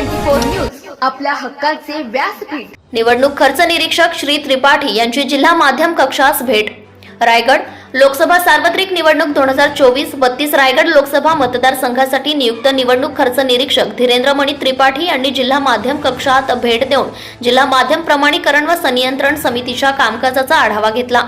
Four news आपल्या हक्काचे व्यासपीठ. निवडणूक खर्च निरीक्षक श्री त्रिपाठी यांची जिल्हा माध्यम कक्षास भेट. रायगड लोकसभा सार्वत्रिक निवडणूक दोन हजार चोवीस बत्तीस रायगड लोकसभा मतदारसंघासाठी नियुक्त निवडणूक खर्च निरीक्षक धीरेंद्रमणी त्रिपाठी यांनी जिल्हा माध्यम कक्षात भेट देऊन जिल्हा माध्यम प्रमाणीकरण व संनियंत्रण समितीच्या कामकाजाचा आढावा घेतला.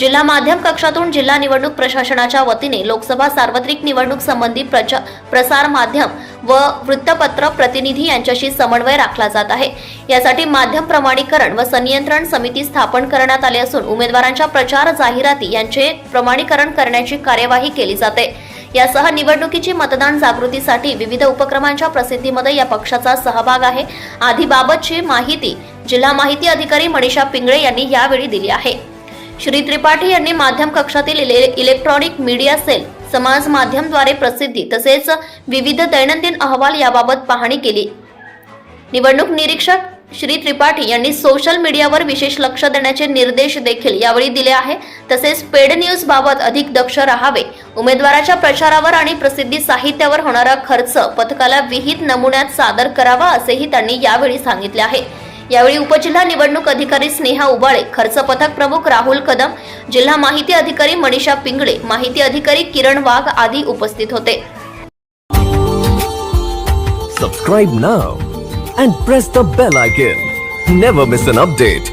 जिल्हा माध्यम कक्षातून जिल्हा निवडणूक प्रशासनाच्या वतीने लोकसभा सार्वत्रिक निवडणूक संबंधी प्रचार प्रसार माध्यम व वृत्तपत्र प्रतिनिधी यांच्याशी समन्वय राखला जात आहे. यासाठी माध्यम प्रमाणीकरण व संनियंत्रण समिती स्थापन करण्यात आली असून उमेदवारांच्या प्रचार जाहिराती यांचे प्रमाणीकरण करण्याची कार्यवाही केली जाते. यासह निवडणुकीची मतदान जागृतीसाठी विविध उपक्रमांच्या प्रसिद्धीमध्ये या पक्षाचा सहभाग आहे. आधीबाबतची माहिती जिल्हा माहिती अधिकारी मनीषा पिंगळे यांनी यावेळी दिली आहे. श्री त्रिपाठी यांनी माध्यम कक्षातील इले- इलेक्ट्रॉनिक मीडिया सेल समाज माध्यमद्वारे प्रसिद्धी तसेच विविध दैनंदिन अहवाल याबाबत पाहणी केली. निवडणूक निरीक्षक श्री त्रिपाठी यांनी सोशल मीडियावर विशेष लक्ष देण्याचे निर्देश देखील यावेळी दिले आहे. तसेच पेड न्यूज बाबत अधिक दक्ष राहावे. उमेदवाराच्या प्रचारावर आणि प्रसिद्धी साहित्यावर होणारा खर्च पथकाला विहित नमुन्यात सादर करावा असेही त्यांनी यावेळी सांगितले आहे. यावेळी उपजिल्हा निवडणूक अधिकारी स्नेहा उबाळे खर्च पथक प्रमुख राहुल कदम जिल्हा माहिती अधिकारी मनीषा पिंगळे माहिती अधिकारी किरण वाघ आदी उपस्थित होते Subscribe now and press the bell icon. Never miss an update.